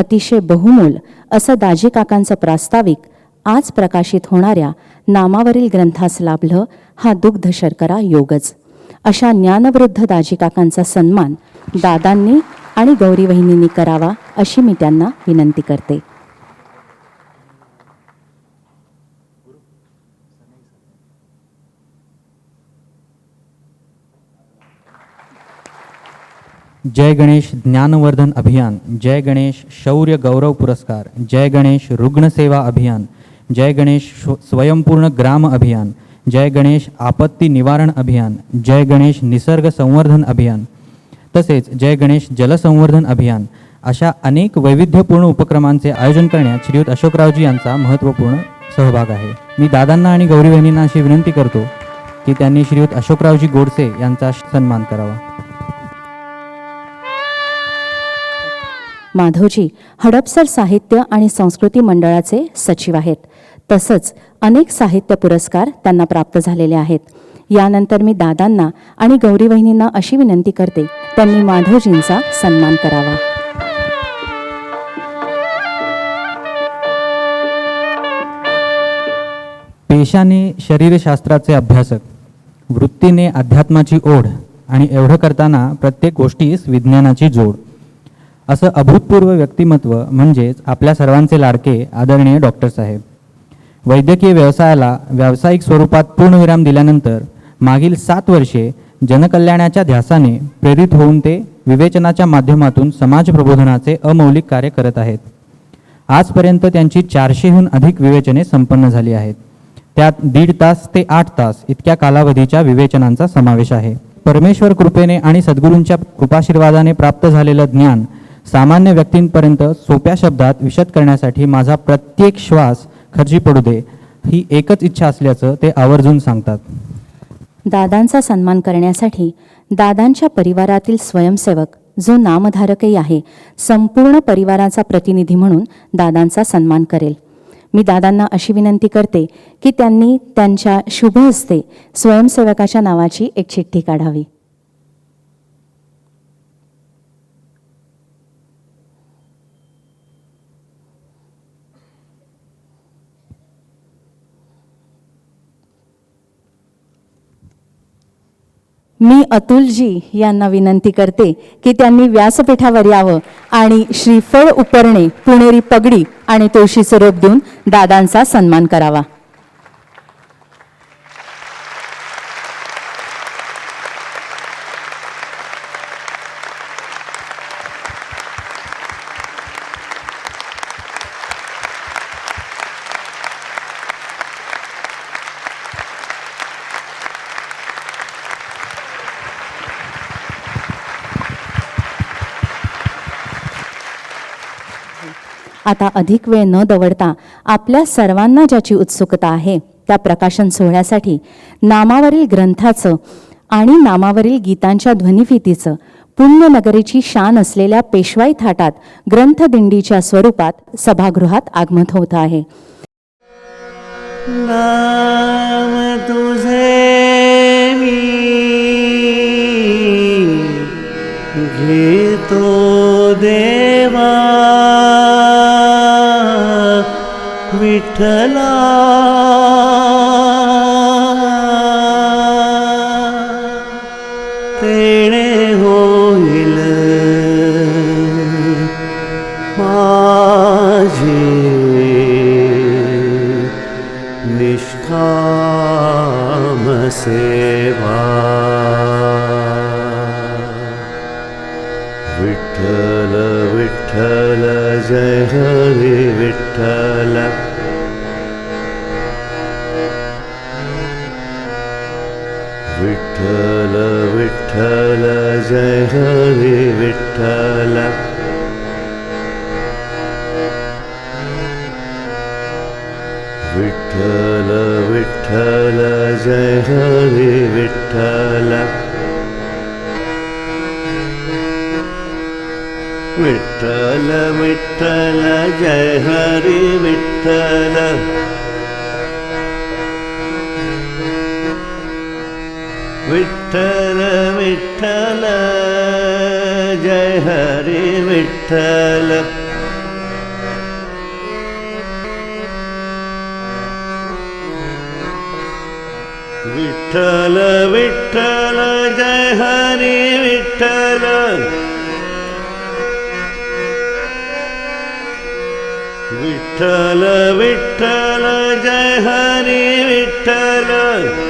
अतिशय बहुमोल असं दाजी काकांचं प्रास्ताविक आज प्रकाशित होणाऱ्या नामावरील ग्रंथास लाभलं हा दुग्ध शर्करा योगच. अशा ज्ञानवृद्ध दाजी काकांचा सन्मान दादांनी आणि गौरी वहिनींनी करावा अशी मी त्यांना विनंती करते. जय गणेश ज्ञानवर्धन अभियान जय गणेश शौर्य गौरव पुरस्कार जय गणेश रुग्णसेवा अभियान जय गणेश स्वयंपूर्ण ग्राम अभियान जय गणेश आपत्ती निवारण अभियान जय गणेश निसर्ग संवर्धन अभियान तसेच जय गणेश जलसंवर्धन अभियान अशा अनेक वैविध्यपूर्ण उपक्रमांचे आयोजन करण्यात श्रीयुत अशोकरावजी यांचा महत्त्वपूर्ण सहभाग आहे. मी दादांना आणि गौरी बहिणींना अशी विनंती करतो की त्यांनी श्रीयुत अशोकरावजी गोडसे यांचा सन्मान करावा. माधवजी हडपसर साहित्य आणि संस्कृती मंडळाचे सचिव आहेत. तसंच अनेक साहित्य पुरस्कार त्यांना प्राप्त झालेले आहेत. यानंतर मी दादांना आणि गौरी वहिनींना अशी विनंती करते त्यांनी माधवजींचा सन्मान करावा. पेशाने शरीरशास्त्राचे अभ्यासक वृत्तीने अध्यात्माची ओढ आणि एवढं करताना प्रत्येक गोष्टीस विज्ञानाची जोड. असं अभूतपूर्व व्यक्तिमत्व म्हणजेच आपल्या सर्वांचे लाडके आदरणीय डॉक्टर साहेब. वैद्यकीय व्यवसायाला व्यावसायिक स्वरूपात पूर्णविराम दिल्यानंतर मागील सात वर्षे जनकल्याणाच्या ध्यासाने प्रेरित होऊन ते विवेचनाच्या माध्यमातून समाज प्रबोधनाचे अमौलिक कार्य करत आहेत. आजपर्यंत त्यांची चारशेहून अधिक विवेचने संपन्न झाली आहेत. त्यात दीड तास ते आठ तास इतक्या कालावधीच्या विवेचनांचा समावेश आहे. परमेश्वर कृपेने आणि सद्गुरूंच्या कृपाशीर्वादाने प्राप्त झालेलं ज्ञान सामान्य व्यक्तींपर्यंत सोप्या शब्दात विशद करण्यासाठी माझा प्रत्येक श्वास खर्ची पडू दे ही एकच इच्छा असल्याचं ते आवर्जून सांगतात. दादांचा सन्मान करण्यासाठी दादांच्या परिवारातील स्वयंसेवक जो नामधारकही आहे संपूर्ण परिवाराचा प्रतिनिधी म्हणून दादांचा सन्मान करेल. मी दादांना अशी विनंती करते की त्यांनी त्यांच्या शुभ हस्ते स्वयंसेवकाच्या नावाची एक चिठ्ठी काढावी. मी अतुलजी यांना विनंती करते की त्यांनी व्यासपीठावर यावं आणि श्रीफळ उपरणे पुणेरी पगडी आणि तुळशीचं रोप देऊन दादांचा सन्मान करावा. आता अधिक वेळ न दवडता आपल्या सर्वांना ज्याची उत्सुकता आहे त्या प्रकाशन सोहळ्यासाठी नामावरील ग्रंथाचं आणि नामावरील गीतांच्या ध्वनिफितीचं पुण्यनगरीची शान असलेल्या पेशवाई थाटात ग्रंथदिंडीच्या स्वरूपात सभागृहात आगमन होत आहे. नाम तुझे मी घेतो देवा. विठ्ठला। तेणे होईल माझी விட்டல ஜெய ஹரி விட்டல. விட்டல விட்டல ஜெய ஹரி விட்டல. விட்டல விட்டல ஜெய ஹரி விட்டல.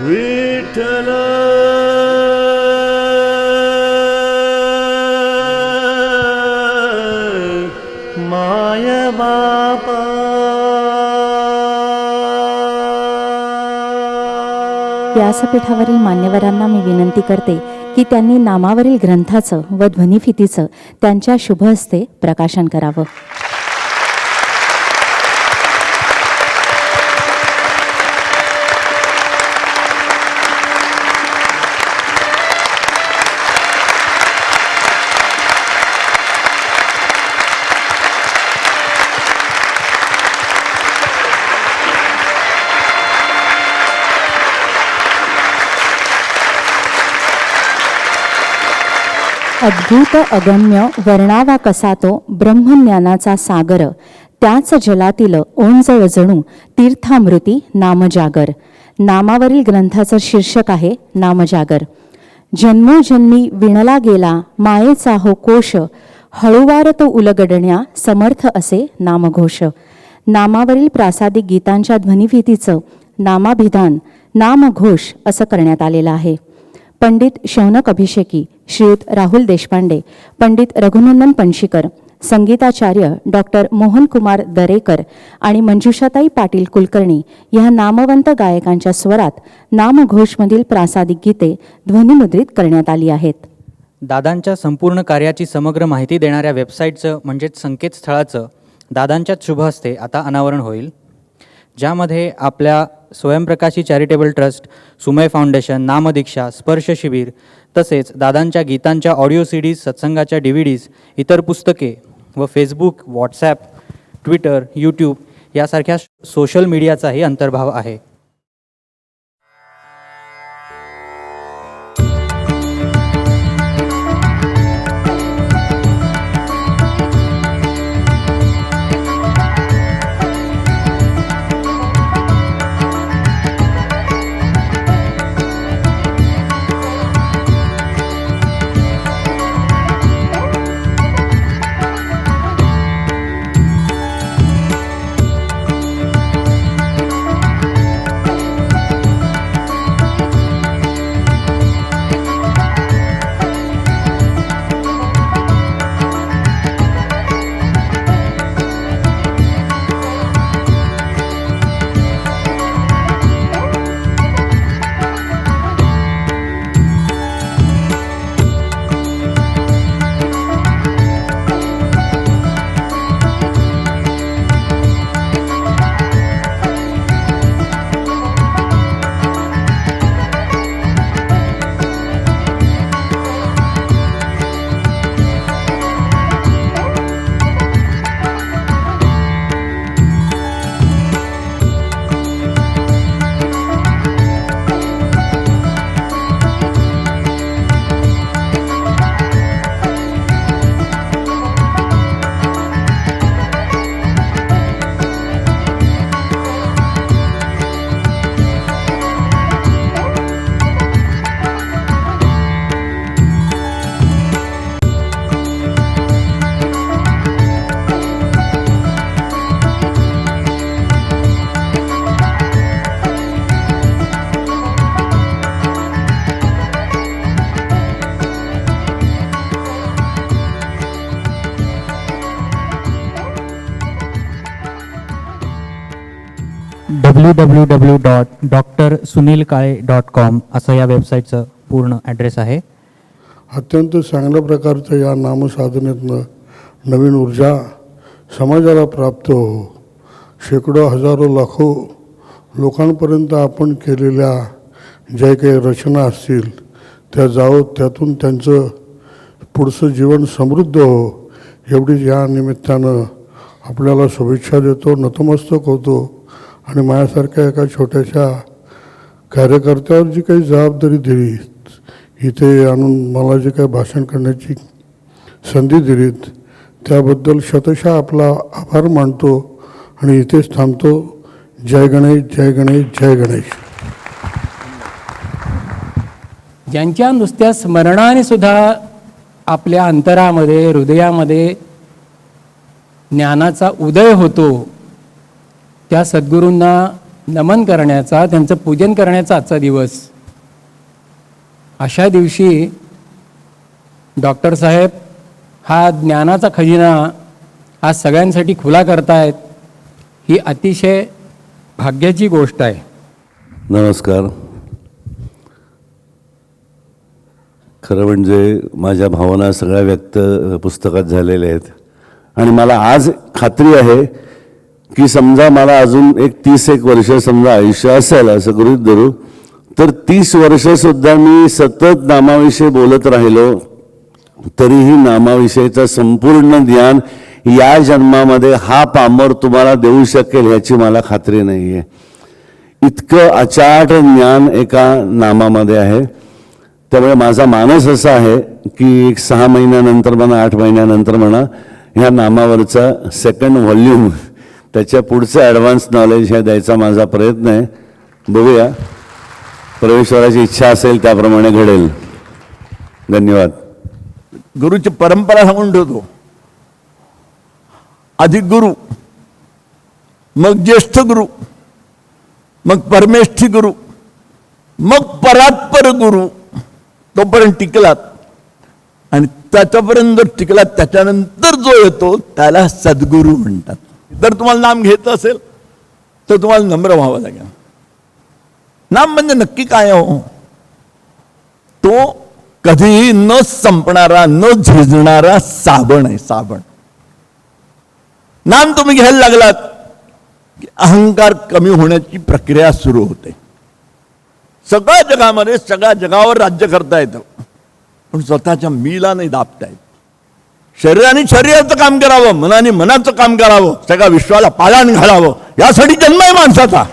विठ्ठल. माय बापा. व्यासपीठावरील मान्यवरांना मी विनंती करते की त्यांनी नामावरील ग्रंथाचं व ध्वनिफितीचं त्यांच्या शुभ हस्ते प्रकाशन करावं. अद्भुत अगम्य वर्णावा कसा तो ब्रह्मज्ञानाचा सागर त्याच जलातील ओंजळ जणू तीर्थामृती नामजागर. नामावरील ग्रंथाचं शीर्षक आहे नामजागर. जन्मोजन्मी विणला गेला मायेचा हो कोश हळुवार तो उलगडण्या समर्थ असे नामघोष. नामावरील प्रासादिक गीतांच्या ध्वनिफितीचं नामाभिधान नामघोष असं करण्यात आलेलं आहे. पंडित शौनक अभिषेकी श्रीयुत राहुल देशपांडे पंडित रघुनंदन पणशीकर संगीताचार्य डॉक्टर मोहनकुमार दरेकर आणि मंजुषाताई पाटील कुलकर्णी या नामवंत गायकांच्या स्वरात नामघोषमधील प्रासादिक गीते ध्वनिमुद्रित करण्यात आली आहेत. दादांच्या संपूर्ण कार्याची समग्र माहिती देणाऱ्या वेबसाईटचं म्हणजेच संकेतस्थळाचं दादांच्याच शुभ हस्ते आता अनावरण होईल. ज्यामध्ये आपल्या Swayamprakashi charitable trust Sumay foundation नामदीक्षा स्पर्श शिबिर तसेच दादांच्या गीतांच्या ऑडिओ सी डीज सत्संगाच्या डी व्ही डीज इतर पुस्तके व Facebook WhatsApp Twitter YouTube social social मीडियाचाही अंतर्भाव आहे. W W dot doctor Sunil Kale dot com असं या वेबसाईटचं पूर्ण ॲड्रेस आहे. अत्यंत चांगल्या प्रकारचं या नामसाधनेतनं नवीन ऊर्जा समाजाला प्राप्त हो शेकडो हजारो लाखो लोकांपर्यंत आपण केलेल्या ज्या काही रचना असतील त्या जावं त्यातून त्यांचं पुढचं जीवन समृद्ध हो एवढीच या निमित्तानं आपल्याला शुभेच्छा देतो नतमस्तक होतो. आणि माझ्यासारख्या एका छोट्याशा कार्यकर्त्यावर जी काही जबाबदारी दिली इथे आणून मला जे काही भाषण करण्याची संधी दिलीत त्याबद्दल शतशः आपला आभार मानतो आणि इथेच थांबतो. जय गणेश जय गणेश जय गणेश. ज्यांच्या नुसत्या स्मरणाने सुद्धा आपल्या अंतरामध्ये हृदयामध्ये ज्ञानाचा उदय होतो त्या सद्गुरूंना नमन करण्याचा त्यांचं पूजन करण्याचा आजचा दिवस. अशा दिवशी डॉक्टर साहेब हा ज्ञानाचा खजिना आज सगळ्यांसाठी खुला करतायत ही अतिशय भाग्याची गोष्ट आहे. नमस्कार. खरं म्हणजे माझ्या भावना सगळ्या व्यक्त पुस्तकात झालेल्या आहेत. आणि मला आज खात्री आहे की समजा मला अजून एक तीस एक वर्ष समजा आयुष्य असेल असं गृहित धरू तर तीस वर्षसुद्धा मी सतत नामाविषयी बोलत राहिलो तरीही नामाविषयीचं संपूर्ण ज्ञान या जन्मामध्ये हा पामर तुम्हाला देऊ शकेल ह्याची मला खात्री नाही आहे इतकं अचाट ज्ञान एका नामामध्ये आहे. त्यामुळे माझा मानस असा आहे की एक सहा महिन्यानंतर म्हणा आठ महिन्यानंतर म्हणा ह्या नामावरचा सेकंड व्हॉल्यूम त्याच्या पुढचं ॲडव्हान्स नॉलेज हे द्यायचा माझा प्रयत्न आहे. बघूया. परमेश्वराची इच्छा असेल त्याप्रमाणे घडेल. धन्यवाद. गुरुची परंपरा सांगून ठेवतो. आधी गुरु मग ज्येष्ठ गुरु मग परमेष्ठी गुरु मग परात्पर गुरु तोपर्यंत टिकलात. आणि त्याच्यापर्यंत जर टिकलात त्याच्यानंतर जो येतो त्याला सद्गुरू म्हणतात. जर तुम्हाला नाम घ्यायचं असेल तर तुम्हाला नम्र व्हावं लागेल. नाम म्हणजे नक्की काय हो? तो कधीही न संपणारा न झिजणारा साबण आहे साबण. नाम तुम्ही घ्यायला लागलात की अहंकार कमी होण्याची प्रक्रिया सुरू होते. सगळ्या जगामध्ये सगळ्या जगावर राज्य करता येतं. पण स्वतःच्या मीला नाही दाबता येत. शरीराने शरीराचं काम करावं मनाने मनाचं काम करावं सगळ्या विश्वाला पालन घालावं. यासाठी जन्म आहे माणसाचा.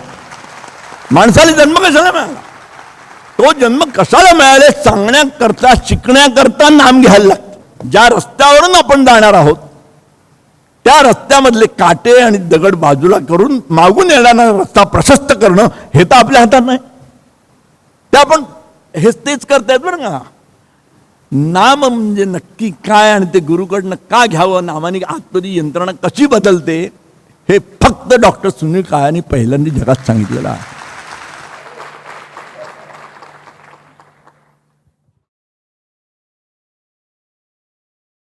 माणसाला जन्म कशाला मिळाला? तो जन्म कशाला मिळाले? सांगण्याकरता शिकण्याकरता नाम घ्यायला लागतं. ज्या रस्त्यावरून आपण जाणार आहोत त्या रस्त्यामधले काटे आणि दगड बाजूला करून मागून येणारा रस्ता प्रशस्त करणं हे तर आपल्या हातात नाही. ते आपण हेच तेच करतायत बरं का. नाम म्हणजे नक्की काय आणि ते गुरुकडनं का घ्यावं नामाने आतमध्ये यंत्रणा कशी बदलते हे फक्त डॉक्टर सुनील काळाने पहिल्यांदा जगात सांगितलेलं आहे.